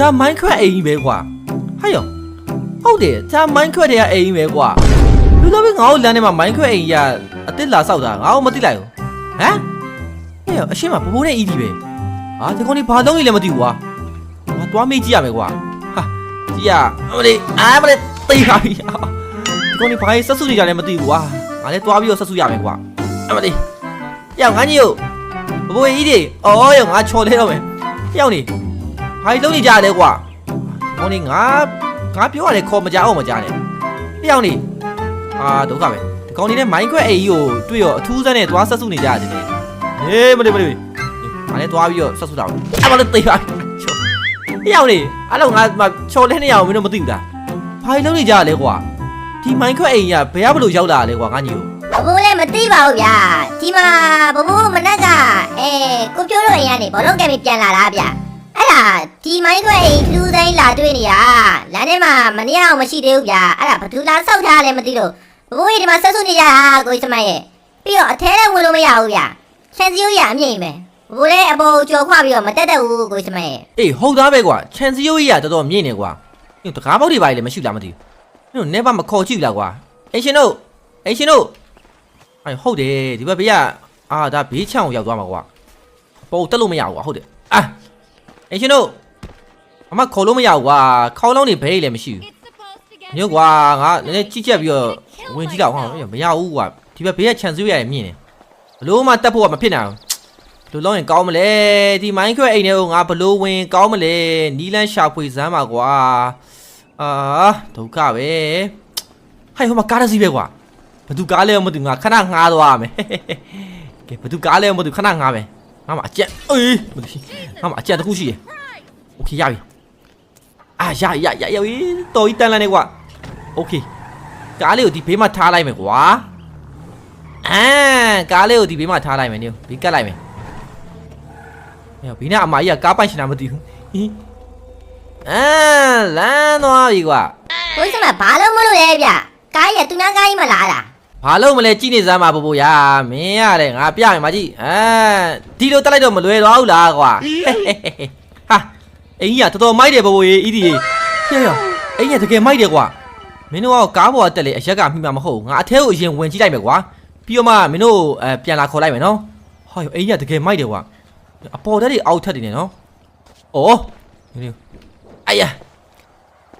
ဒါ Minecraft အိမ်ကြီးပဲကွာဟာယောဟုတ်တယ်ဒါ Minecraft တွေကအိမ်ကြီးပဲကွာလူတော့ပဲငါ့ကိုလမ်းထဲမှာ Minecraft အိမ်ကြီးကအစ်စ်လာဆောက်တာငါ့ကိုမသိလိုက်ဘူးဟမ်ဟဲ့ယောအရှင်းမဘဘိုးနဲ့အီဒီပဲဟာဒီကောင်นี่ဘာလုံးကြီးလည်းမသိဘူးကွာငါသွားမေးကြည့်ရမယ်ကွာဟာကြည့်ရအမလေးအာမလေးသိပါပြီဒီကောင်นี่ဘာကြီးဆက်စုနေကြလဲမသိဘူးကွာငါလည်းသွားပြီးတော့ဆက်စုရမယ်ကွာအမလေးယောငါကြီးကိုဘဘိုးကြီးဒီအော်ယောငါချော်လဲတော့မယ်ယောနေ ဘာကြီးလုံးနေကြလဲကွာဟောနေငါငါပြောရတယ်ခေါ်မကြအောင်မကြနဲ့တယောက်နေအာဒုက္ခပဲဒီကောင်နေတဲ့ Minecraft အိကြီးကိုတွေ့ရောအထူးစမ်းနဲ့သွားဆက်စုနေကြတယ်နေဟေးမလေးမလေးငါလည်းသွားပြီးတော့ဆက်စုတာအမလည်းသိပါချောတယောက်နေအဲ့တော့ငါမချော်လဲနေရအောင်မင်းတို့မသိဘူးလားဘာကြီးလုံးနေကြလဲကွာဒီ Minecraft အိကြီးကဘယ်ရဘလို့ရောက်လာလဲကွာငါညီကိုဘဘိုးလည်းမသိပါဘူးဗျာဒီမှာဘဘိုးမနက်ကအဲကိုပြိုးတို့အိမ်ကနေဘောလုံးကဲပြီးပြန်လာတာဗျာ အဲ့ဒါဒီမိုင်းခွဲအိမ်လူတိုင်းလာတွေ့နေရလမ်းထဲမှာမနေအောင်မရှိသေးဘူးဗျာအဲ့ဒါဘသူလာဆောက်ထားလဲမသိလို့ဘဘိုးကြီးဒီမှာဆက်စုနေကြတာကိုကြီးစမရဲ့ပြီးတော့အထဲထဲဝင်လို့မရဘူးဗျာချန်စီယိုရအမြင့်ပဲဘဘိုးလည်းအပေါ်ကြော်ခွပြီးတော့မတက်တတ်ဘူးကိုကြီးစမရဲ့အေးဟုတ်သားပဲကွာချန်စီယိုကြီးကတော်တော်မြင့်နေကွာညတကားပေါက်တွေပါလေမရှိလားမသိဘူးညနေပါမခေါ်ကြည့်ဘူးလားကွာအရှင်တို့အရှင်တို့အေးဟုတ်တယ်ဒီဘက်ဘေးကအာဒါဘေးချောင်းကိုရောက်သွားမှာကွာပေါ်တက်လို့မရဘူးကွာဟုတ်တယ်အာ အရှင်တို့အမခေါ်လို့မရဘူးကွာခေါင်းလုံးနေဘဲလည်းမရှိဘူး It's supposed to get ညကွာငါနည်းနည်းကြည့်ချက်ပြီးတော့ဝင်ကြည့်တော့ဟာမရဘူးကွာဒီဘက်ဘေးကချန်စီယိုရရဲ့မြင့်နေဘလို့မှတက်ဖို့ကမဖြစ်နိုင်ဘူးဘယ်လိုလုပ်ရင်ကောင်းမလဲဒီ Minecraft အိမ်ထဲကိုငါဘယ်လိုဝင်ကောင်းမလဲနီလန်းရှာဖွေစမ်းပါကွာအာဒုက္ခပဲဟိုင်ဟိုမှာကားတစ်စီးပဲကွာဘသူကားလဲမသိဘူးငါခဏငှားသွားရမယ်ကဲဘသူကားလဲမသိဘူးခဏငှားမယ် ငါမှအကြက်အေးမသိငါမှအကြက်တစ်ခုရှိတယ်โอเคရပြီအာရရရရရတော်ကြီးတန်လန်းနေကွာโอเคကားလေးကိုဒီဘေးမှာထားလိုက်မယ်ကွာအာကားလေးကိုဒီဘေးမှာထားလိုက်မယ်နေဘေးကတ်လိုက်မယ် ။ဟဲ့ဘီနဲ့အမကြီးကကားပိုက်ရှင်တာမသိဘူး။ဟင်းအာလမ်းသွားပြီကွာ ကိုကြီးစမဘာလို့မလို့လဲဗျာကားရသူများကားကြီးမလားလား ။ ဘာလို့မလဲကြည့်နေစမ်းပါဘို့ဘို့ရာမင်းရတယ်ငါပြမယ်မကြီး။အာဒီလိုတက်လိုက်တော့မလွယ်တော့ဘူးလားကွာ။ဟာအင်းကြီးကတော်တော်မိုက်တယ်ဘို့ဘို့ရေအီဒီရေ။ဟဲ့ဟဲ့အင်းကြီးကတကယ်မိုက်တယ်ကွာ။မင်းတို့ကကားပေါ်ကတက်လေအရက်ကမိမှာမဟုတ်ဘူး။ငါအထဲကိုအရင်ဝင်ကြည့်လိုက်မယ်ကွာ။ပြီးတော့မှမင်းတို့အဲပြန်လာခေါ်လိုက်မယ်နော်။ဟောအင်းကြီးကတကယ်မိုက်တယ်ကွာ။အပေါ်တက်တွေအောက်ထက်တွေနေနော်။အော်ဒီလို哎呀，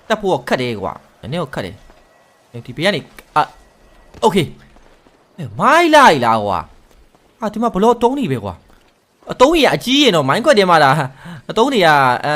တက်ဖို့ကခတ်တယ်ကွာနည်းနည်းကိုခတ်တယ်ဒီဘေးကနေအာ โอเคမိုင်းလိုက်လားကွာအာဒီမှာဘလော့တုံးနေပဲကွာအတုံးကြီးကအကြီးရင်တော့မိုင်းခွက်တယ်မှာလားအတုံးတွေကအဲ